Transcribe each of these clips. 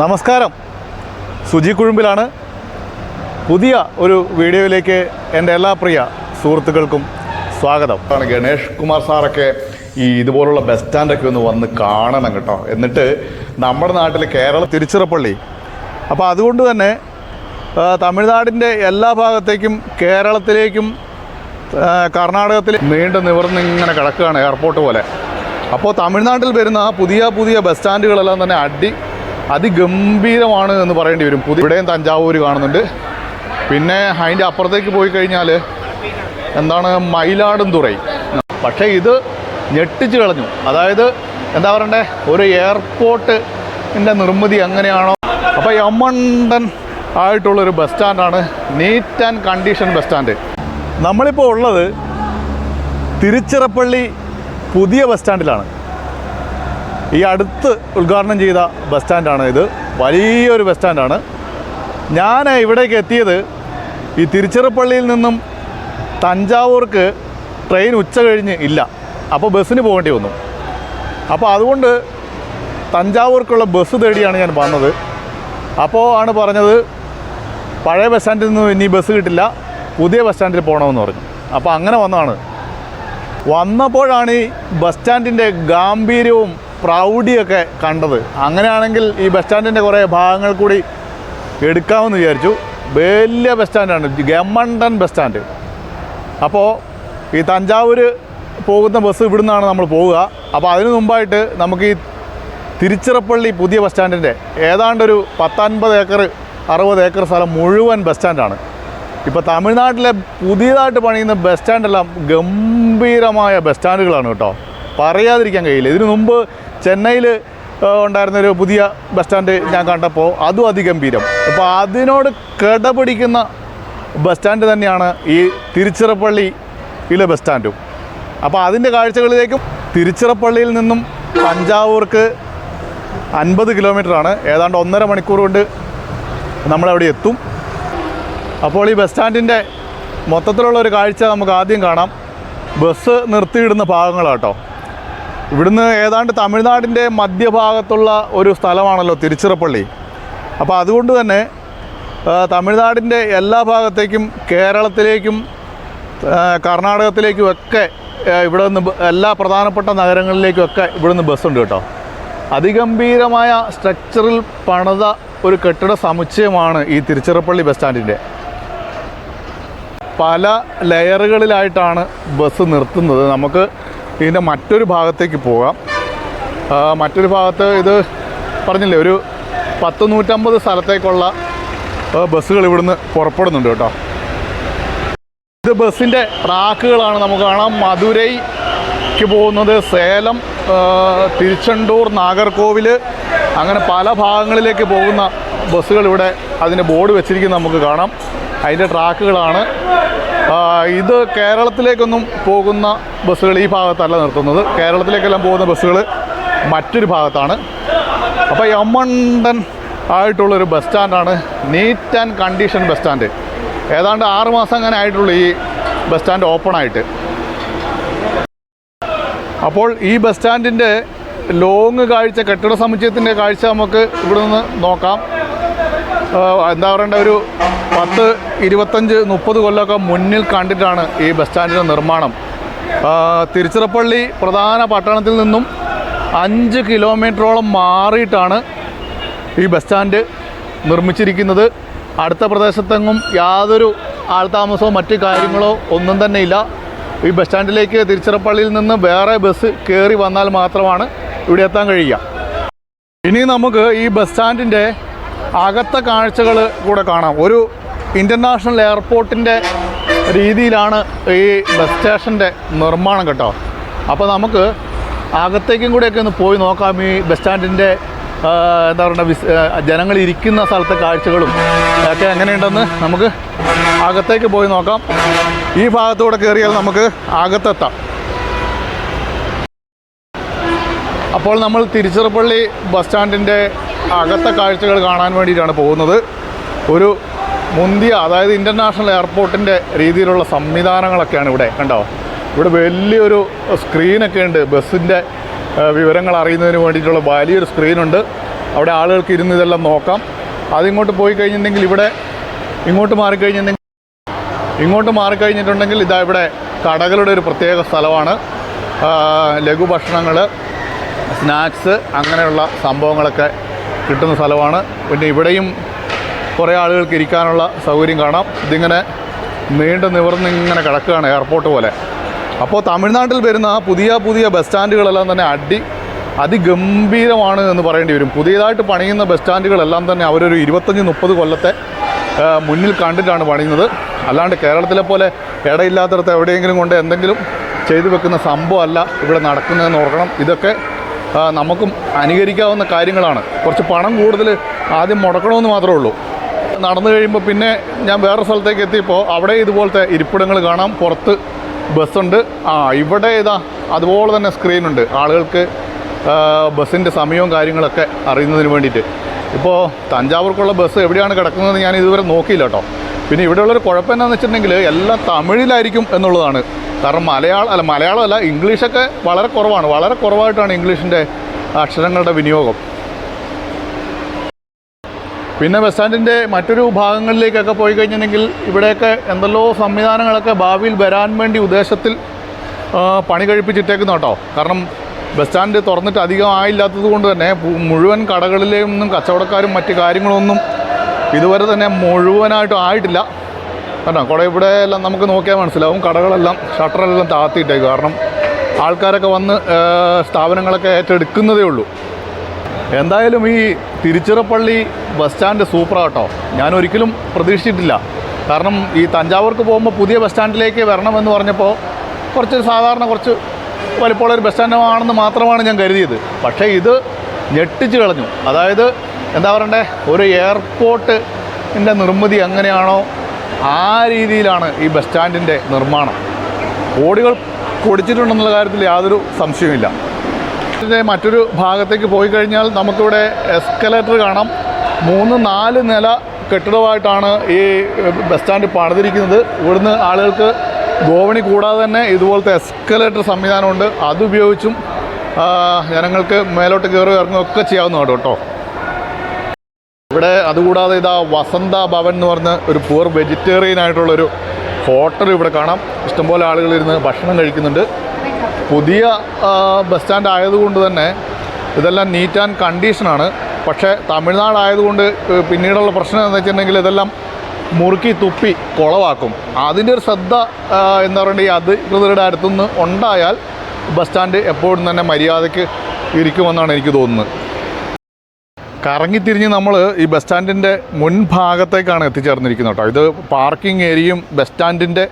നമസ്കാരം. സുജി കുഴുമ്പിലാണ്. പുതിയ ഒരു വീഡിയോയിലേക്ക് എന്റെ എല്ലാ പ്രിയ സുഹൃത്തുക്കൾക്കും സ്വാഗതം. ആണ് ഗണേഷ് കുമാർ സാറൊക്കെ ഈ ഇതുപോലുള്ള ബസ് സ്റ്റാൻഡൊക്കെ ഒന്ന് വന്ന് കാണണം കേട്ടോ. എന്നിട്ട് നമ്മുടെ നാട്ടിൽ കേരള തിരുച്ചിറപ്പള്ളി. അപ്പോൾ അതുകൊണ്ട് തന്നെ തമിഴ്നാടിന്റെ എല്ലാ ഭാഗത്തേക്കും കേരളത്തിലേക്കും കർണാടകത്തിൽ നീണ്ടു നിവർന്ന് ഇങ്ങനെ കിടക്കുകയാണ് എയർപോർട്ട് പോലെ. അപ്പോൾ തമിഴ്നാട്ടിൽ വരുന്ന പുതിയ പുതിയ ബസ് സ്റ്റാൻഡുകളെല്ലാം തന്നെ അടി അതിഗംഭീരമാണ് എന്ന് പറയേണ്ടി വരും. പുതിയ ഇവിടെയും തഞ്ചാവൂർ കാണുന്നുണ്ട്. പിന്നെ അതിന്റെ അപ്പുറത്തേക്ക് പോയി കഴിഞ്ഞാൽ എന്താണ്? മയിലാടുംതുറൈ. പക്ഷേ ഇത് ഞെട്ടിച്ച് കളഞ്ഞു. അതായത് എന്താ പറയണ്ടേ? ഒരു എയർപോർട്ടിന്റെ നിർമ്മിതി എങ്ങനെയാണോ. അപ്പോൾ യമണ്ടൻ ആയിട്ടുള്ളൊരു bus സ്റ്റാൻഡാണ്. Neat and condition bus stand. നമ്മളിപ്പോൾ ഉള്ളത് തിരുച്ചിറപ്പള്ളി പുതിയ ബസ് സ്റ്റാൻഡിലാണ്. ഈ അടുത്ത് ഉദ്ഘാടനം ചെയ്ത ബസ് സ്റ്റാൻഡാണ് ഇത്. വലിയൊരു ബസ് സ്റ്റാൻഡാണ്. ഞാൻ ഇവിടേക്ക് എത്തിയത് ഈ തിരുച്ചിറപ്പള്ളിയിൽ നിന്നും തഞ്ചാവൂർക്ക് ട്രെയിൻ ഉച്ച കഴിഞ്ഞ് ഇല്ല. അപ്പോൾ ബസ്സിന് പോകേണ്ടി വന്നു. അപ്പോൾ അതുകൊണ്ട് തഞ്ചാവൂർക്കുള്ള ബസ് തേടിയാണ് ഞാൻ വന്നത്. അപ്പോൾ ആണ് പറഞ്ഞത് പഴയ ബസ് സ്റ്റാൻഡിൽ നിന്ന് ഇനി ബസ് കിട്ടില്ല. പുതിയ ബസ് സ്റ്റാൻഡിൽ പോകണമെന്ന് പറഞ്ഞു. അപ്പോൾ അങ്ങനെ വന്നതാണ്. വന്നപ്പോഴാണ് ഈ ബസ് സ്റ്റാൻഡിന്റെ ഗാംഭീര്യവും പ്രൗഢിയൊക്കെ കണ്ടത്. അങ്ങനെയാണെങ്കിൽ ഈ ബസ് സ്റ്റാൻഡിന്റെ കുറേ ഭാഗങ്ങൾ കൂടി എടുക്കാമെന്ന് വിചാരിച്ചു. വലിയ ബസ് സ്റ്റാൻഡാണ് ഗമണ്ടൻ ബസ് സ്റ്റാൻഡ് അപ്പോൾ ഈ തഞ്ചാവൂർ പോകുന്ന ബസ് ഇവിടെ നിന്നാണ് നമ്മൾ പോവുക. അപ്പോൾ അതിനു മുമ്പായിട്ട് നമുക്ക് ഈ തിരുച്ചിറപ്പള്ളി പുതിയ ബസ് സ്റ്റാൻഡിന്റെ ഏതാണ്ടൊരു പത്തൊൻപത് ഏക്കർ അറുപത് ഏക്കർ സ്ഥലം മുഴുവൻ ബസ് സ്റ്റാൻഡാണ് ഇപ്പോൾ തമിഴ്നാട്ടിലെ പുതിയതായിട്ട് പണിയുന്ന ബസ് സ്റ്റാൻഡെല്ലാം ഗംഭീരമായ ബസ് സ്റ്റാൻഡുകളാണ് കേട്ടോ. പറയാതിരിക്കാൻ കഴിയില്ല. ഇതിനു മുമ്പ് ചെന്നൈയിൽ ഉണ്ടായിരുന്നൊരു പുതിയ ബസ് സ്റ്റാൻഡ് ഞാൻ കണ്ടപ്പോൾ അതും അതിഗംഭീരം. അപ്പോൾ അതിനോട് കിടപിടിക്കുന്ന ബസ് സ്റ്റാൻഡ് തന്നെയാണ് ഈ തിരുച്ചിറപ്പള്ളിയിലെ ബസ് സ്റ്റാൻഡും. അപ്പോൾ അതിന്റെ കാഴ്ചകളിലേക്കും തിരുച്ചിറപ്പള്ളിയിൽ നിന്നും തഞ്ചാവൂർക്ക് അൻപത് കിലോമീറ്ററാണ്. ഏതാണ്ട് ഒന്നര മണിക്കൂർ കൊണ്ട് നമ്മളവിടെ എത്തും. അപ്പോൾ ഈ ബസ് സ്റ്റാൻഡിന്റെ മൊത്തത്തിലുള്ള ഒരു കാഴ്ച നമുക്ക് ആദ്യം കാണാം. ബസ് നിർത്തിയിടുന്ന ഭാഗങ്ങളാട്ടോ. ഇവിടുന്ന് ഏതാണ്ട് തമിഴ്നാടിന്റെ മധ്യഭാഗത്തുള്ള ഒരു സ്ഥലമാണല്ലോ തിരുച്ചിറപ്പള്ളി. അപ്പോൾ അതുകൊണ്ട് തന്നെ തമിഴ്നാടിന്റെ എല്ലാ ഭാഗത്തേക്കും കേരളത്തിലേക്കും കർണാടകത്തിലേക്കും ഒക്കെ ഇവിടെ നിന്ന് എല്ലാ പ്രധാനപ്പെട്ട നഗരങ്ങളിലേക്കുമൊക്കെ ഇവിടെ നിന്ന് ബസ്സുണ്ട് കേട്ടോ. അതിഗംഭീരമായ സ്ട്രക്ചറിൽ പണിത ഒരു കെട്ടിട സമുച്ചയമാണ് ഈ തിരുച്ചിറപ്പള്ളി ബസ് സ്റ്റാൻഡിന്റെ. പല ലെയറുകളിലായിട്ടാണ് ബസ് നിർത്തുന്നത്. നമുക്ക് ഇതിന്റെ മറ്റൊരു ഭാഗത്തേക്ക് പോകാം. മറ്റൊരു ഭാഗത്ത് ഇത് പറഞ്ഞില്ലേ ഒരു പത്ത് നൂറ്റമ്പത് സ്ഥലത്തേക്കുള്ള ബസ്സുകൾ ഇവിടുന്ന് പുറപ്പെടുന്നുണ്ട് കേട്ടോ. ഇത് ബസ്സിന്റെ ട്രാക്കുകളാണ് നമുക്ക് കാണാം. മധുരൈക്ക് പോകുന്നത് സേലം തിരുച്ചണ്ടൂർ നാഗർകോവിൽ അങ്ങനെ പല ഭാഗങ്ങളിലേക്ക് പോകുന്ന ബസ്സുകൾ ഇവിടെ അതിന്റെ ബോർഡ് വെച്ചിരിക്കുന്നത് നമുക്ക് കാണാം. അതിന്റെ ട്രാക്കുകളാണ്. ഇത് കേരളത്തിലേക്കൊന്നും പോകുന്ന ബസ്സുകൾ ഈ ഭാഗത്തല്ല നിർത്തുന്നത്. കേരളത്തിലേക്കെല്ലാം പോകുന്ന ബസ്സുകൾ മറ്റൊരു ഭാഗത്താണ്. അപ്പോൾ യമണ്ടൻ ആയിട്ടുള്ളൊരു bus സ്റ്റാൻഡാണ്. Neat and condition bus stand. ഏതാണ്ട് ആറ് മാസം അങ്ങനെ ആയിട്ടുള്ളൂ ഈ ബസ് സ്റ്റാൻഡ് ഓപ്പൺ ആയിട്ട്. അപ്പോൾ ഈ ബസ് സ്റ്റാൻഡിന്റെ ലോങ് കാഴ്ച കെട്ടിട സമുച്ചയത്തിന്റെ കാഴ്ച നമുക്ക് ഇവിടെ നിന്ന് നോക്കാം. എന്താ പറയണ്ട ഒരു പത്ത് ഇരുപത്തഞ്ച് മുപ്പത് കൊല്ലമൊക്കെ മുന്നിൽ കണ്ടിട്ടാണ് ഈ ബസ് സ്റ്റാൻഡിന്റെ നിർമ്മാണം. തിരുച്ചിറപ്പള്ളി പ്രധാന പട്ടണത്തിൽ നിന്നും അഞ്ച് കിലോമീറ്ററോളം മാറിയിട്ടാണ് ഈ ബസ് സ്റ്റാൻഡ് നിർമ്മിച്ചിരിക്കുന്നത്. അടുത്ത പ്രദേശത്തെങ്ങും യാതൊരു ആൾതാമസമോ മറ്റു കാര്യങ്ങളോ ഒന്നും തന്നെ ഇല്ല. ഈ ബസ് സ്റ്റാൻഡിലേക്ക് തിരുച്ചിറപ്പള്ളിയിൽ നിന്ന് വേറെ ബസ് കയറി വന്നാൽ മാത്രമാണ് ഇവിടെ എത്താൻ കഴിയുക. ഇനി നമുക്ക് ഈ ബസ് സ്റ്റാൻഡിന്റെ അകത്തെ കാഴ്ചകൾ കൂടെ കാണാം. ഒരു ഇന്റർനാഷണൽ എയർപോർട്ടിന്റെ രീതിയിലാണ് ഈ ബസ് സ്റ്റേഷന്റെ നിർമ്മാണം കേട്ടോ. അപ്പോൾ നമുക്ക് അകത്തേക്കും കൂടെയൊക്കെ ഒന്ന് പോയി നോക്കാം. ഈ ബസ് സ്റ്റാൻഡിന്റെ എന്താ പറയുക വിസ് ജനങ്ങൾ ഇരിക്കുന്ന സ്ഥലത്തെ കാഴ്ചകളും ഒക്കെ എങ്ങനെയുണ്ടെന്ന് നമുക്ക് അകത്തേക്ക് പോയി നോക്കാം. ഈ ഭാഗത്തൂടെ കയറിയാൽ നമുക്ക് അകത്തെത്താം. അപ്പോൾ നമ്മൾ തിരുച്ചിറപ്പള്ളി ബസ് സ്റ്റാൻഡിന്റെ അകത്തെ കാഴ്ചകൾ കാണാൻ വേണ്ടിയിട്ടാണ് പോകുന്നത്. ഒരു മുന്തിയ അതായത് ഇന്റർനാഷണൽ എയർപോർട്ടിന്റെ രീതിയിലുള്ള സംവിധാനങ്ങളൊക്കെയാണ് ഇവിടെ കണ്ടോ? ഇവിടെ വലിയൊരു സ്ക്രീനൊക്കെ ഉണ്ട്. ബസ്സിന്റെ വിവരങ്ങൾ അറിയുന്നതിന് വേണ്ടിയിട്ടുള്ള വലിയൊരു സ്ക്രീനുണ്ട് അവിടെ ആളുകൾക്ക് ഇരുന്ന് ഇതെല്ലാം നോക്കാം. അതിങ്ങോട്ട് പോയി കഴിഞ്ഞിട്ടുണ്ടെങ്കിൽ ഇവിടെ ഇങ്ങോട്ട് മാറിക്കഴിഞ്ഞിട്ടുണ്ടെങ്കിൽ ഇങ്ങോട്ട് മാറിക്കഴിഞ്ഞിട്ടുണ്ടെങ്കിൽ ഇതാ ഇവിടെ കടകളുടെ ഒരു പ്രത്യേക സ്ഥലമാണ്. ലഘുഭക്ഷണങ്ങൾ സ്നാക്സ് അങ്ങനെയുള്ള സംഭവങ്ങളൊക്കെ കിട്ടുന്ന സ്ഥലമാണ്. പിന്നെ ഇവിടെയും കുറേ ആളുകൾക്ക് ഇരിക്കാനുള്ള സൗകര്യം കാണാം. ഇതിങ്ങനെ നീണ്ടു നിവർന്ന് ഇങ്ങനെ കിടക്കുകയാണ് എയർപോർട്ട് പോലെ. അപ്പോൾ തമിഴ്നാട്ടിൽ വരുന്ന ആ പുതിയ പുതിയ ബസ് സ്റ്റാൻഡുകളെല്ലാം തന്നെ അടി അതിഗംഭീരമാണ് എന്ന് പറയേണ്ടി വരും. പുതിയതായിട്ട് പണിയുന്ന ബസ് സ്റ്റാൻഡുകളെല്ലാം തന്നെ അവരൊരു ഇരുപത്തഞ്ച് മുപ്പത് കൊല്ലത്തെ മുന്നിൽ കണ്ടിട്ടാണ് പണിയുന്നത്. അല്ലാണ്ട് കേരളത്തിലെ പോലെ ഇടയില്ലാത്തടത്ത് എവിടെയെങ്കിലും കൊണ്ട് എന്തെങ്കിലും ചെയ്തു വെക്കുന്ന സംഭവമല്ല ഇവിടെ നടക്കുന്നതെന്ന് ഓർക്കണം. ഇതൊക്കെ നമുക്കും അനുകരിക്കാവുന്ന കാര്യങ്ങളാണ്. കുറച്ച് പണം കൂടുതൽ ആദ്യം മുടക്കണമെന്ന് മാത്രമേ ഉള്ളൂ. നടന്നു കഴിയുമ്പോൾ പിന്നെ ഞാൻ വേറെ സ്ഥലത്തേക്ക് എത്തിയപ്പോൾ അവിടെ ഇതുപോലത്തെ ഇരിപ്പിടങ്ങൾ കാണാം. പുറത്ത് ബസ്സുണ്ട്. ആ ഇവിടെ ഇതാ അതുപോലെ തന്നെ സ്ക്രീനുണ്ട്. ആളുകൾക്ക് ബസ്സിന്റെ സമയവും കാര്യങ്ങളൊക്കെ അറിയുന്നതിന് വേണ്ടിയിട്ട്. ഇപ്പോൾ തഞ്ചാവൂർക്കുള്ള ബസ് എവിടെയാണ് കിടക്കുന്നത് ഞാൻ ഇതുവരെ നോക്കിയില്ല കേട്ടോ. പിന്നെ ഇവിടെയുള്ളൊരു കുഴപ്പം എന്താണെന്ന് വെച്ചിട്ടുണ്ടെങ്കിൽ എല്ലാം തമിഴിലായിരിക്കും എന്നുള്ളതാണ് കാരണം മലയാളം അല്ല മലയാളമല്ല ഇംഗ്ലീഷൊക്കെ വളരെ കുറവാണ്. വളരെ കുറവായിട്ടാണ് ഇംഗ്ലീഷിന്റെ അക്ഷരങ്ങളുടെ വിനിയോഗം. പിന്നെ ബസ് സ്റ്റാൻഡിന്റെ മറ്റൊരു ഭാഗങ്ങളിലേക്കൊക്കെ പോയി കഴിഞ്ഞിട്ടുണ്ടെങ്കിൽ ഇവിടെയൊക്കെ എന്തെല്ലോ സംവിധാനങ്ങളൊക്കെ ഭാവിയിൽ വരാൻ വേണ്ടി ഉദ്ദേശത്തിൽ പണി കഴിപ്പിച്ചിട്ടേക്കുന്നു കേട്ടോ. കാരണം ബസ് സ്റ്റാൻഡ് തുറന്നിട്ട് അധികം ആയില്ലാത്തത് കൊണ്ട് തന്നെ മുഴുവൻ കടകളിലെയൊന്നും കച്ചവടക്കാരും മറ്റു കാര്യങ്ങളൊന്നും ഇതുവരെ തന്നെ മുഴുവനായിട്ടും ആയിട്ടില്ല. കേട്ടോ കുറെ ഇവിടെ എല്ലാം നമുക്ക് നോക്കിയാൽ മനസ്സിലാവും. കടകളെല്ലാം ഷട്ടറെല്ലാം താത്തിയിട്ടേക്ക്. കാരണം ആൾക്കാരൊക്കെ വന്ന് സ്ഥാപനങ്ങളൊക്കെ ഏറ്റെടുക്കുന്നതേ ഉള്ളൂ. എന്തായാലും ഈ തിരുച്ചിറപ്പള്ളി ബസ് സ്റ്റാൻഡ് സൂപ്പറാട്ടോ ഞാൻ ഒരിക്കലും പ്രതീക്ഷിച്ചിട്ടില്ല. കാരണം ഈ തഞ്ചാവൂർക്ക് പോകുമ്പോൾ പുതിയ ബസ് സ്റ്റാൻഡിലേക്ക് വരണമെന്ന് പറഞ്ഞപ്പോൾ കുറച്ച് സാധാരണ കുറച്ച് വലിപ്പമുള്ള ഒരു ബസ് സ്റ്റാൻഡാണെന്ന് മാത്രമാണ് ഞാൻ കരുതിയത്. പക്ഷേ ഇത് ഞെട്ടിച്ച് കളഞ്ഞു. അതായത് എന്താ പറയണ്ടേ? ഒരു എയർപോർട്ടിന്റെ നിർമ്മിതി എങ്ങനെയാണോ ആ രീതിയിലാണ് ഈ ബസ് സ്റ്റാൻഡിന്റെ നിർമ്മാണം. കോടികൾ പൊടിച്ചിട്ടുണ്ടെന്നുള്ള കാര്യത്തിൽ യാതൊരു സംശയവുമില്ല. ഇതിന്റെ മറ്റൊരു ഭാഗത്തേക്ക് പോയി കഴിഞ്ഞാൽ നമുക്കിവിടെ എസ്കലേറ്റർ കാണാം. മൂന്ന് നാല് നില കെട്ടിടമായിട്ടാണ് ഈ ബസ് സ്റ്റാൻഡ് പണിതിരിക്കുന്നത്. ഇവിടുന്ന് ആളുകൾക്ക് ഗോവണി കൂടാതെ തന്നെ ഇതുപോലത്തെ എസ്കലേറ്റർ സംവിധാനമുണ്ട്. അതുപയോഗിച്ചും ജനങ്ങൾക്ക് മേലോട്ട് കയറി ഇറങ്ങുകയൊക്കെ ചെയ്യാവുന്നതാണ് കേട്ടോ. ഇവിടെ അതുകൂടാതെ ഇതാ വസന്ത ഭവൻ എന്ന് പറഞ്ഞ ഒരു പൂർ വെജിറ്റേറിയൻ ആയിട്ടുള്ളൊരു ഹോട്ടൽ ഇവിടെ കാണാം. ഇഷ്ടംപോലെ ആളുകൾ ഇരുന്ന് ഭക്ഷണം കഴിക്കുന്നുണ്ട്. പുതിയ ബസ് സ്റ്റാൻഡ് ആയതുകൊണ്ട് തന്നെ ഇതെല്ലാം നീറ്റ് ആൻഡ് കണ്ടീഷനാണ് പക്ഷേ തമിഴ്നാട് ആയതുകൊണ്ട് ഏഹ്, പിന്നീടുള്ള പ്രശ്നം എന്ന് വെച്ചിട്ടുണ്ടെങ്കിൽ ഇതെല്ലാം മുറുക്കി തുപ്പി കുളവാക്കും. അതിന്റെ ഒരു ശ്രദ്ധ എന്ന് എന്താ പറയുക ഈ അധികൃതരുടെ അടുത്തുനിന്ന് ഉണ്ടായാൽ ബസ് സ്റ്റാൻഡ് എപ്പോഴും തന്നെ മര്യാദയ്ക്ക് ഇരിക്കുമെന്നാണ് എനിക്ക് തോന്നുന്നത്. കറങ്ങിത്തിരിഞ്ഞ് നമ്മൾ ഈ ബസ് സ്റ്റാൻഡിന്റെ മുൻഭാഗത്തേക്കാണ് എത്തിച്ചേർന്നിരിക്കുന്നത് കേട്ടോ. ഇത് പാർക്കിംഗ് ഏരിയയും ബസ് സ്റ്റാൻഡിന്റെ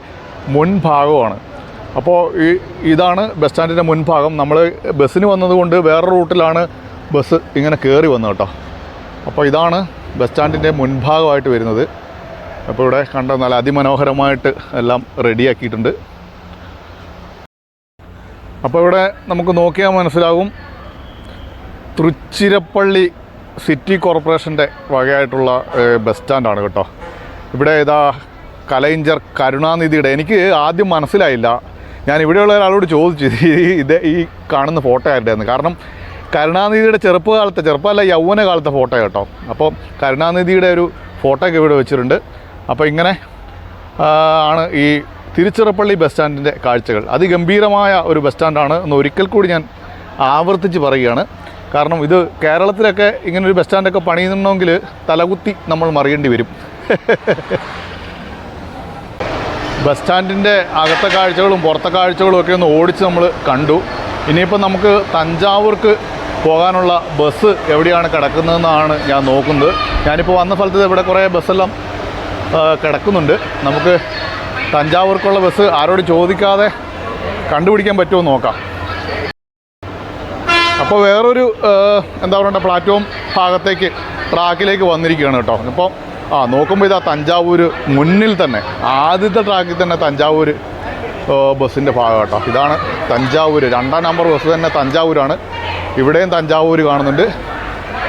മുൻഭാഗവുമാണ്. അപ്പോൾ ഈ ഇതാണ് ബസ് സ്റ്റാൻഡിന്റെ മുൻഭാഗം. നമ്മൾ ബസ്സിന് വന്നതുകൊണ്ട് വേറെ റൂട്ടിലാണ് ബസ് ഇങ്ങനെ കയറി വന്നത് കേട്ടോ. അപ്പോൾ ഇതാണ് ബസ് സ്റ്റാൻഡിന്റെ മുൻഭാഗമായിട്ട് വരുന്നത്. അപ്പോൾ ഇവിടെ കണ്ട നല്ല അതിമനോഹരമായിട്ട് എല്ലാം റെഡിയാക്കിയിട്ടുണ്ട്. അപ്പോൾ ഇവിടെ നമുക്ക് നോക്കിയാൽ മനസ്സിലാകും. തൃച്ചിരപ്പള്ളി സിറ്റി കോർപ്പറേഷന്റെ വകയായിട്ടുള്ള ബസ് സ്റ്റാൻഡാണ് കേട്ടോ. ഇവിടെ ഇതാ കലൈഞ്ചർ കരുണാനിധിയുടെ എനിക്ക് ആദ്യം മനസ്സിലായില്ല. ഞാൻ ഇവിടെയുള്ള ഒരാളോട് ചോദിച്ചു ഇത് ഈ കാണുന്ന ഫോട്ടോ ആരുടെയെന്ന്. കാരണം കരുണാനിധിയുടെ ചെറുപ്പകാലത്തെ ചെറുപ്പമല്ല യൗവന കാലത്തെ ഫോട്ടോ കേട്ടോ. അപ്പോൾ കരുണാനിധിയുടെ ഒരു ഫോട്ടോ ഒക്കെ ഇവിടെ വെച്ചിട്ടുണ്ട്. അപ്പോൾ ഇങ്ങനെ ആണ് ഈ തിരുച്ചിറപ്പള്ളി ബസ് സ്റ്റാൻഡിന്റെ കാഴ്ചകൾ. അതിഗംഭീരമായ ഒരു ബസ് സ്റ്റാൻഡാണ് എന്ന് ഒരിക്കൽ കൂടി ഞാൻ ആവർത്തിച്ച് പറയുകയാണ്. കാരണം ഇത് കേരളത്തിലൊക്കെ ഇങ്ങനെ ഒരു ബസ് സ്റ്റാൻഡൊക്കെ പണിയുന്നുണ്ടെങ്കിൽ തലകുത്തി നമ്മൾ മറിയേണ്ടി വരും. ബസ് സ്റ്റാൻഡിന്റെ അകത്തെ കാഴ്ചകളും പുറത്തെ കാഴ്ചകളും ഒക്കെ ഒന്ന് ഓടിച്ച് നമ്മൾ കണ്ടു. ഇനിയിപ്പോൾ നമുക്ക് തഞ്ചാവൂർക്ക് പോകാനുള്ള ബസ് എവിടെയാണ് കിടക്കുന്നതെന്നാണ് ഞാൻ നോക്കുന്നത്. ഞാനിപ്പോൾ വന്ന സ്ഥലത്ത് ഇവിടെ കുറേ ബസ്സെല്ലാം കിടക്കുന്നുണ്ട്. നമുക്ക് തഞ്ചാവൂർക്കുള്ള ബസ് ആരോട് ചോദിക്കാതെ കണ്ടുപിടിക്കാൻ പറ്റുമോ നോക്കാം. അപ്പോൾ വേറൊരു എന്താ പറയണ്ട പ്ലാറ്റ്ഫോം ഭാഗത്തേക്ക് ട്രാക്കിലേക്ക് വന്നിരിക്കുകയാണ് കേട്ടോ. ഇപ്പോൾ ആ നോക്കുമ്പോൾ ഇതാ തഞ്ചാവൂർ മുന്നിൽ തന്നെ ആദ്യത്തെ ട്രാക്കിൽ തന്നെ തഞ്ചാവൂർ ബസ്സിന്റെ ഭാഗം കേട്ടോ. ഇതാണ് തഞ്ചാവൂർ രണ്ടാം നമ്പർ ബസ് തന്നെ തഞ്ചാവൂരാണ്. ഇവിടെയും തഞ്ചാവൂർ കാണുന്നുണ്ട്.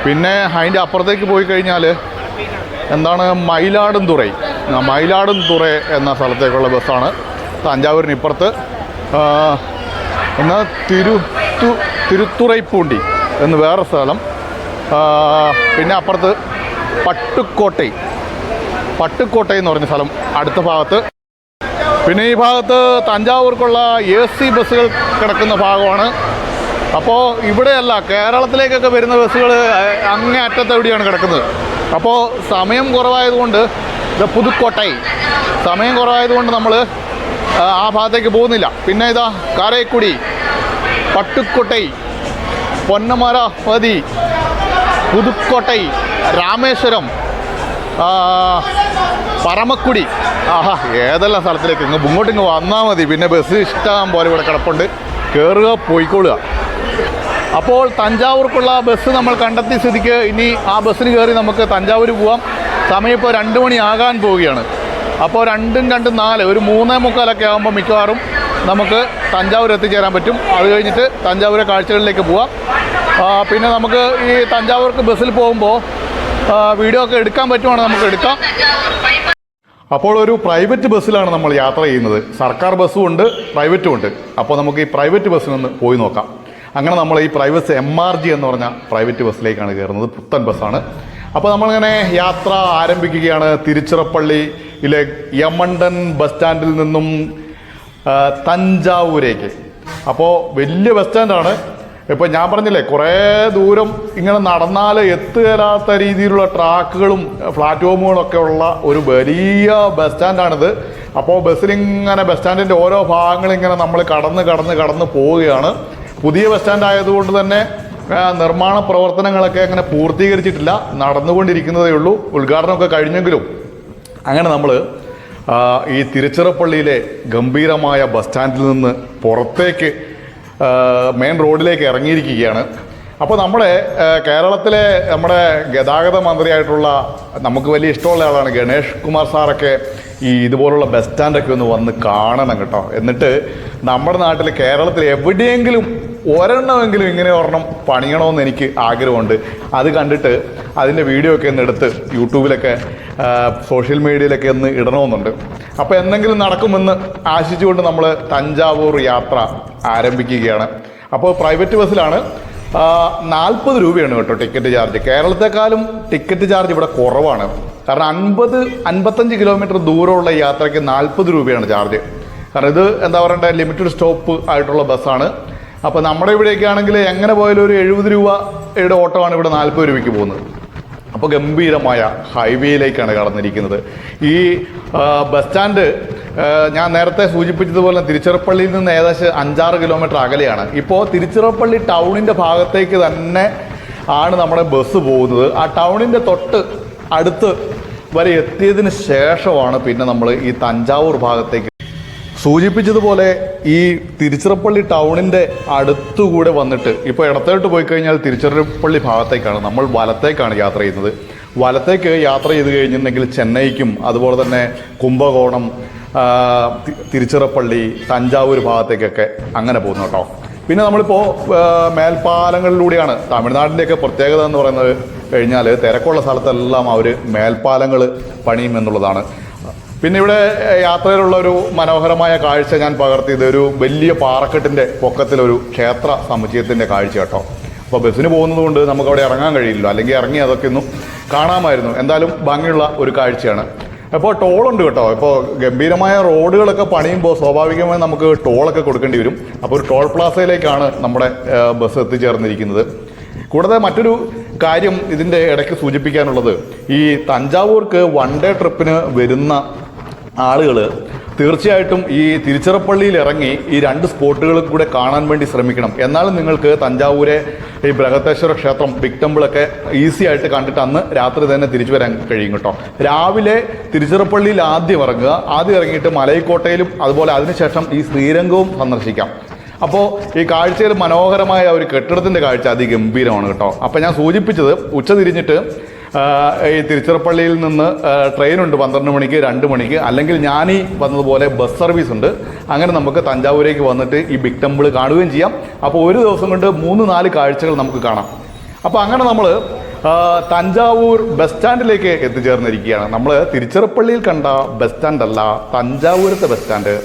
പിന്നെ അതിന്റെ അപ്പുറത്തേക്ക് പോയി കഴിഞ്ഞാൽ എന്താണ് മയിലാടുംതുറൈ. മയിലാടും തുറൈ എന്ന സ്ഥലത്തേക്കുള്ള ബസ്സാണ് തഞ്ചാവൂരിന് ഇപ്പുറത്ത് എന്നാൽ തിരുത്തു തിരുത്തുറൈപ്പൂണ്ടി എന്ന് വേറെ സ്ഥലം. പിന്നെ അപ്പുറത്ത് പട്ടുക്കോട്ടൈ. പട്ടുക്കോട്ടൈ എന്ന് പറഞ്ഞ സ്ഥലം അടുത്ത ഭാഗത്ത്. പിന്നെ ഈ ഭാഗത്ത് തഞ്ചാവൂർക്കുള്ള എ സി ബസ്സുകൾ കിടക്കുന്ന ഭാഗമാണ്. അപ്പോൾ ഇവിടെയല്ല കേരളത്തിലേക്കൊക്കെ വരുന്ന ബസ്സുകൾ അങ്ങേ അറ്റത്തെ എവിടെയാണ് കിടക്കുന്നത്? അപ്പോൾ സമയം കുറവായതുകൊണ്ട് ഇത് പുതുക്കോട്ടൈ. സമയം കുറവായതുകൊണ്ട് നമ്മൾ ആ ഭാഗത്തേക്ക് പോകുന്നില്ല. പിന്നെ ഇതാ കാരേക്കുടി. പട്ടുക്കോട്ടൈ പൊന്നമര പതി പുതുക്കോട്ടൈ രാമേശ്വരം പറമക്കുടി ആഹാ ഏതെല്ലാം സ്ഥലത്തിലേക്ക്? ഇങ്ങ് ഇങ്ങോട്ട് ഇങ്ങ് വന്നാൽ മതി. പിന്നെ ബസ് ഇഷ്ടം പോലെ ഇവിടെ കിടപ്പുണ്ട്. കയറുക പോയിക്കൊള്ളുക അപ്പോൾ തഞ്ചാവൂർക്കുള്ള ബസ് നമ്മൾ കണ്ടെത്തിയ സ്ഥിതിക്ക് ഇനി ആ ബസ്സിന് കയറി നമുക്ക് തഞ്ചാവൂർ പോവാം. സമയം ഇപ്പോൾ രണ്ട് മണി ആകാൻ പോവുകയാണ്. അപ്പോൾ രണ്ടും രണ്ടും നാല് ഒരു മൂന്നേ മുക്കാലൊക്കെ ആകുമ്പോൾ മിക്കവാറും നമുക്ക് തഞ്ചാവൂർ എത്തിച്ചേരാൻ പറ്റും. അത് കഴിഞ്ഞിട്ട് തഞ്ചാവൂരെ കാഴ്ചകളിലേക്ക് പോവാം. പിന്നെ നമുക്ക് ഈ തഞ്ചാവൂർക്ക് ബസ്സിൽ പോകുമ്പോൾ വീഡിയോ ഒക്കെ എടുക്കാൻ പറ്റുവാണെങ്കിൽ നമുക്ക് എടുക്കാം. അപ്പോൾ ഒരു പ്രൈവറ്റ് ബസ്സിലാണ് നമ്മൾ യാത്ര ചെയ്യുന്നത്. സർക്കാർ ബസ്സും ഉണ്ട് പ്രൈവറ്റും ഉണ്ട്. അപ്പോൾ നമുക്ക് ഈ പ്രൈവറ്റ് ബസ്സിൽ നിന്ന് പോയി നോക്കാം. അങ്ങനെ നമ്മൾ ഈ പ്രൈവറ്റ് എം ആർ ജി എന്ന് പറഞ്ഞ പ്രൈവറ്റ് ബസ്സിലേക്കാണ് കയറുന്നത്. പുത്തൻ ബസ്സാണ്. അപ്പോൾ നമ്മളിങ്ങനെ യാത്ര ആരംഭിക്കുകയാണ്. തിരുച്ചിറപ്പള്ളിയിലെ യമണ്ടൻ ബസ് സ്റ്റാൻഡിൽ നിന്നും തഞ്ചാവൂരേക്ക്. അപ്പോൾ വലിയ ബസ് സ്റ്റാൻഡാണ് ഇപ്പോൾ ഞാൻ പറഞ്ഞില്ലേ കുറേ ദൂരം ഇങ്ങനെ നടന്നാൽ എത്തുകയില്ലാത്ത രീതിയിലുള്ള ട്രാക്കുകളും പ്ലാറ്റ്ഫോമുകളും ഒക്കെ ഉള്ള ഒരു വലിയ ബസ് സ്റ്റാൻഡാണിത് അപ്പോൾ ബസ്സിലിങ്ങനെ ബസ് സ്റ്റാൻഡിന്റെ ഓരോ ഭാഗങ്ങളും ഇങ്ങനെ നമ്മൾ കടന്ന് കടന്ന് കടന്ന് പോവുകയാണ്. പുതിയ ബസ് സ്റ്റാൻഡ് ആയതുകൊണ്ട് തന്നെ നിർമ്മാണ പ്രവർത്തനങ്ങളൊക്കെ അങ്ങനെ പൂർത്തീകരിച്ചിട്ടില്ല. നടന്നുകൊണ്ടിരിക്കുന്നതേ ഉള്ളൂ. ഉദ്ഘാടനമൊക്കെ കഴിഞ്ഞെങ്കിലും. അങ്ങനെ നമ്മൾ ഈ തിരുച്ചിറപ്പള്ളിയിലെ ഗംഭീരമായ ബസ് സ്റ്റാൻഡിൽ നിന്ന് പുറത്തേക്ക് മെയിൻ റോഡിലേക്ക് ഇറങ്ങിയിരിക്കുകയാണ്. അപ്പോൾ നമ്മുടെ കേരളത്തിലെ നമ്മുടെ ഗതാഗത മന്ത്രിയായിട്ടുള്ള നമുക്ക് വലിയ ഇഷ്ടമുള്ള ആളാണ് ഗണേഷ് കുമാർ സാറൊക്കെ ഈ ഇതുപോലുള്ള ബസ് സ്റ്റാൻഡൊക്കെ ഒന്ന് വന്ന് കാണണം കേട്ടോ. എന്നിട്ട് നമ്മുടെ നാട്ടിൽ കേരളത്തിൽ എവിടെയെങ്കിലും ഒരെണ്ണമെങ്കിലും ഇങ്ങനെ ഒരെണ്ണം പണിയണമെന്ന് എനിക്ക് ആഗ്രഹമുണ്ട്. അത് കണ്ടിട്ട് അതിന്റെ വീഡിയോ ഒക്കെ ഒന്ന് എടുത്ത് യൂട്യൂബിലൊക്കെ സോഷ്യൽ മീഡിയയിലൊക്കെ ഒന്ന് ഇടണമെന്നുണ്ട്. അപ്പോൾ എന്തെങ്കിലും നടക്കുമെന്ന് ആശിച്ചുകൊണ്ട് നമ്മൾ തഞ്ചാവൂർ യാത്ര ആരംഭിക്കുകയാണ്. അപ്പോൾ പ്രൈവറ്റ് ബസ്സിലാണ് നാൽപ്പത് രൂപയാണ് കേട്ടോ ടിക്കറ്റ് ചാർജ് കേരളത്തെക്കാളും ടിക്കറ്റ് ചാർജ് ഇവിടെ കുറവാണ്. കാരണം അൻപത് അൻപത്തഞ്ച് കിലോമീറ്റർ ദൂരമുള്ള യാത്രയ്ക്ക് നാൽപ്പത് രൂപയാണ് ചാർജ് കാരണം ഇത് എന്താ പറയണ്ടേ ലിമിറ്റഡ് സ്റ്റോപ്പ് ആയിട്ടുള്ള ബസ്സാണ്. അപ്പോൾ നമ്മുടെ ഇവിടെയൊക്കെ ആണെങ്കിൽ എങ്ങനെ പോയാലും ഒരു എഴുപത് രൂപയുടെ ആണ് ഇവിടെ നാൽപ്പത് രൂപയ്ക്ക് പോകുന്നത്. അപ്പോൾ ഗംഭീരമായ ഹൈവേയിലേക്കാണ് കടന്നിരിക്കുന്നത്. ഈ ബസ് സ്റ്റാൻഡ് ഞാൻ നേരത്തെ സൂചിപ്പിച്ചതുപോലെ തിരുച്ചിറപ്പള്ളിയിൽ നിന്ന് ഏകദേശം അഞ്ചാറ് കിലോമീറ്റർ അകലെയാണ്. ഇപ്പോൾ തിരുച്ചിറപ്പള്ളി ടൗണിന്റെ ഭാഗത്തേക്ക് തന്നെ ആണ് നമ്മുടെ ബസ് പോകുന്നത്. ആ ടൗണിന്റെ തൊട്ട് അടുത്ത് വരെ എത്തിയതിന് ശേഷമാണ് പിന്നെ നമ്മൾ ഈ തഞ്ചാവൂർ ഭാഗത്തേക്ക് സൂചിപ്പിച്ചതുപോലെ ഈ തിരുച്ചിറപ്പള്ളി ടൗണിന്റെ അടുത്തുകൂടെ വന്നിട്ട് ഇപ്പോൾ ഇടത്തോട്ട് പോയി കഴിഞ്ഞാൽ തിരുച്ചിറപ്പള്ളി ഭാഗത്തേക്കാണ്. നമ്മൾ വലത്തേക്കാണ് യാത്ര ചെയ്യുന്നത്. വലത്തേക്ക് യാത്ര ചെയ്ത് കഴിഞ്ഞിട്ടുണ്ടെങ്കിൽ ചെന്നൈക്കും അതുപോലെ തന്നെ കുംഭകോണം തിരുച്ചിറപ്പള്ളി തഞ്ചാവൂർ ഭാഗത്തേക്കൊക്കെ അങ്ങനെ പോകുന്നു കേട്ടോ. പിന്നെ നമ്മളിപ്പോൾ മേൽപ്പാലങ്ങളിലൂടെയാണ് തമിഴ്നാടിന്റെയൊക്കെ പ്രത്യേകത എന്ന് പറയുന്നത് കഴിഞ്ഞാൽ തിരക്കുള്ള സ്ഥലത്തെല്ലാം അവർ മേൽപ്പാലങ്ങൾ പണിയും എന്നുള്ളതാണ്. പിന്നെ ഇവിടെ യാത്രയിലുള്ള ഒരു മനോഹരമായ കാഴ്ച ഞാൻ പകർത്തിയത് ഒരു വലിയ പാറക്കെട്ടിന്റെ പൊക്കത്തിലൊരു ക്ഷേത്ര സമുച്ചയത്തിന്റെ കാഴ്ച കേട്ടോ. അപ്പോൾ ബസ്സിന് പോകുന്നത് കൊണ്ട് നമുക്ക് അവിടെ ഇറങ്ങാൻ കഴിയില്ല അല്ലെങ്കിൽ ഇറങ്ങി അതൊക്കെ ഒന്നും കാണാമായിരുന്നു. എന്തായാലും ഭംഗിയുള്ള ഒരു കാഴ്ചയാണ്. അപ്പോൾ ടോളുണ്ട് കേട്ടോ. ഇപ്പോൾ ഗംഭീരമായ റോഡുകളൊക്കെ പണിയുമ്പോൾ സ്വാഭാവികമായി നമുക്ക് ടോളൊക്കെ കൊടുക്കേണ്ടി വരും. അപ്പോൾ ഒരു ടോൾ പ്ലാസയിലേക്കാണ് നമ്മുടെ ബസ് എത്തിച്ചേർന്നിരിക്കുന്നത്. കൂടാതെ മറ്റൊരു കാര്യം ഇതിന്റെ ഇടയ്ക്ക് സൂചിപ്പിക്കാനുള്ളത്. ഈ തഞ്ചാവൂർക്ക് വൺ ഡേ ട്രിപ്പിന് വരുന്ന ആളുകൾ തീർച്ചയായിട്ടും ഈ തിരുച്ചിറപ്പള്ളിയിൽ ഇറങ്ങി ഈ രണ്ട് സ്പോട്ടുകളും കൂടെ കാണാൻ വേണ്ടി ശ്രമിക്കണം. എന്നാലും നിങ്ങൾക്ക് തഞ്ചാവൂരെ ഈ ബൃഹത്തേശ്വര ക്ഷേത്രം ബിഗ് ടെമ്പിളൊക്കെ ഈസി ആയിട്ട് കണ്ടിട്ട് അന്ന് രാത്രി തന്നെ തിരിച്ചു വരാൻ കഴിയും കേട്ടോ. രാവിലെ തിരുച്ചിറപ്പള്ളിയിൽ ആദ്യം ഇറങ്ങുക ആദ്യം ഇറങ്ങിയിട്ട് മലയിക്കോട്ടയിലും അതുപോലെ അതിനുശേഷം ഈ ശ്രീരംഗവും സന്ദർശിക്കാം. അപ്പോൾ ഈ കാഴ്ചയിൽ മനോഹരമായ ഒരു കെട്ടിടത്തിന്റെ കാഴ്ച അതിഗംഭീരമാണ് കേട്ടോ. അപ്പോൾ ഞാൻ സൂചിപ്പിച്ചത് ഉച്ച തിരിഞ്ഞിട്ട് ഈ തിരുച്ചിറപ്പള്ളിയിൽ നിന്ന് ട്രെയിനുണ്ട് പന്ത്രണ്ട് മണിക്ക് രണ്ട് മണിക്ക്. അല്ലെങ്കിൽ ഞാനീ വന്നതുപോലെ ബസ് സർവീസ് ഉണ്ട്. അങ്ങനെ നമുക്ക് തഞ്ചാവൂരേക്ക് വന്നിട്ട് ഈ ബിഗ് ടെമ്പിൾ കാണുകയും ചെയ്യാം. അപ്പോൾ ഒരു ദിവസം കൊണ്ട് മൂന്ന് നാല് കാഴ്ചകൾ നമുക്ക് കാണാം. അപ്പോൾ അങ്ങനെ നമ്മൾ തഞ്ചാവൂർ ബസ് സ്റ്റാൻഡിലേക്ക് എത്തിച്ചേർന്നിരിക്കുകയാണ്. നമ്മൾ തിരുച്ചിറപ്പള്ളിയിൽ കണ്ട ബസ് സ്റ്റാൻഡല്ല തഞ്ചാവൂരത്തെ ബസ് സ്റ്റാൻഡ്.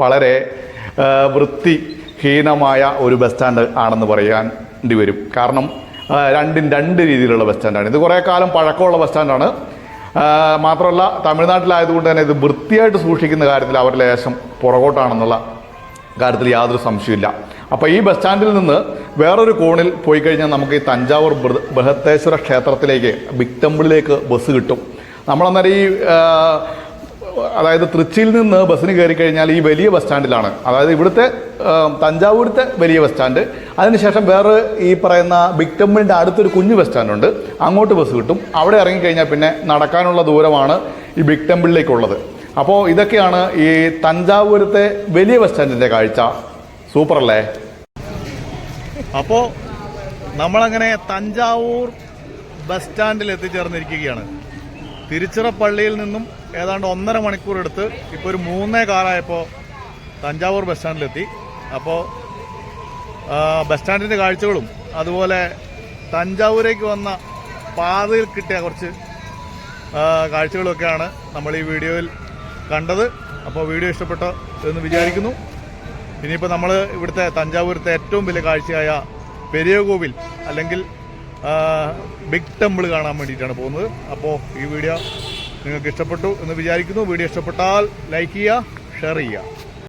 വളരെ വൃത്തിഹീനമായ ഒരു ബസ് സ്റ്റാൻഡ് ആണെന്ന് പറയാൻ വരും. കാരണം രണ്ടും രണ്ട് രീതിയിലുള്ള ബസ് സ്റ്റാൻഡാണ് ഇത് കുറേ കാലം പഴക്കമുള്ള ബസ് സ്റ്റാൻഡാണ് മാത്രമല്ല തമിഴ്നാട്ടിലായതുകൊണ്ട് തന്നെ ഇത് വൃത്തിയായിട്ട് സൂക്ഷിക്കുന്ന കാര്യത്തിൽ അവർ ലേശം പുറകോട്ടാണെന്നുള്ള കാര്യത്തിൽ യാതൊരു സംശയമില്ല അപ്പോൾ ഈ ബസ് സ്റ്റാൻഡിൽ നിന്ന് വേറൊരു കോണിൽ പോയി കഴിഞ്ഞാൽ നമുക്ക് ഈ തഞ്ചാവൂർ ബൃഹ- ബൃഹത്തേശ്വര ക്ഷേത്രത്തിലേക്ക് ബിഗ് ടെമ്പിളിലേക്ക് ബസ് കിട്ടും. നമ്മളന്നേരം ഈ അതായത് തൃച്ചിയിൽ നിന്ന് ബസ്സിന് കയറി കഴിഞ്ഞാൽ ഈ വലിയ ബസ് സ്റ്റാൻഡിലാണ്. അതായത് ഇവിടുത്തെ തഞ്ചാവൂരത്തെ വലിയ ബസ് സ്റ്റാൻഡ്. അതിനുശേഷം വേറെ ഈ പറയുന്ന ബിഗ് ടെമ്പിളിന്റെ അടുത്തൊരു കുഞ്ഞു ബസ് സ്റ്റാൻഡുണ്ട്. അങ്ങോട്ട് ബസ് കിട്ടും. അവിടെ ഇറങ്ങിക്കഴിഞ്ഞാൽ പിന്നെ നടക്കാനുള്ള ദൂരമാണ് ഈ ബിഗ് ടെമ്പിളിലേക്കുള്ളത്. അപ്പോൾ ഇതൊക്കെയാണ് ഈ തഞ്ചാവൂരത്തെ വലിയ ബസ് സ്റ്റാൻഡിന്റെ കാഴ്ച. സൂപ്പറല്ലേ? അപ്പോൾ നമ്മളങ്ങനെ തഞ്ചാവൂർ ബസ് സ്റ്റാൻഡിൽ എത്തിച്ചേർന്നിരിക്കുകയാണ്. തിരുച്ചിറപ്പള്ളിയിൽ നിന്നും ഏതാണ്ട് ഒന്നര മണിക്കൂർ എടുത്ത് ഇപ്പോൾ ഒരു മൂന്നേ കാറായപ്പോൾ തഞ്ചാവൂർ ബസ് സ്റ്റാൻഡിലെത്തി അപ്പോൾ ബസ് സ്റ്റാൻഡിന്റെ കാഴ്ചകളും അതുപോലെ തഞ്ചാവൂരേക്ക് വന്ന പാതയിൽ കിട്ടിയ കുറച്ച് കാഴ്ചകളൊക്കെയാണ് നമ്മൾ ഈ വീഡിയോയിൽ കണ്ടത്. അപ്പോൾ വീഡിയോ ഇഷ്ടപ്പെട്ടോ എന്ന് വിചാരിക്കുന്നു. ഇനിയിപ്പോൾ നമ്മൾ ഇവിടുത്തെ തഞ്ചാവൂരത്തെ ഏറ്റവും വലിയ കാഴ്ചയായ പെരിയ കോവിൽ അല്ലെങ്കിൽ ബിഗ് ടെമ്പിൾ കാണാൻ വേണ്ടിയിട്ടാണ് പോകുന്നത്. അപ്പോൾ ഈ വീഡിയോ നിങ്ങൾക്ക് ഇഷ്ടപ്പെട്ടു എന്ന് വിചാരിക്കുന്നു. വീഡിയോ ഇഷ്ടപ്പെട്ടാൽ ലൈക്ക് ചെയ്യുക ഷെയർ ചെയ്യുക.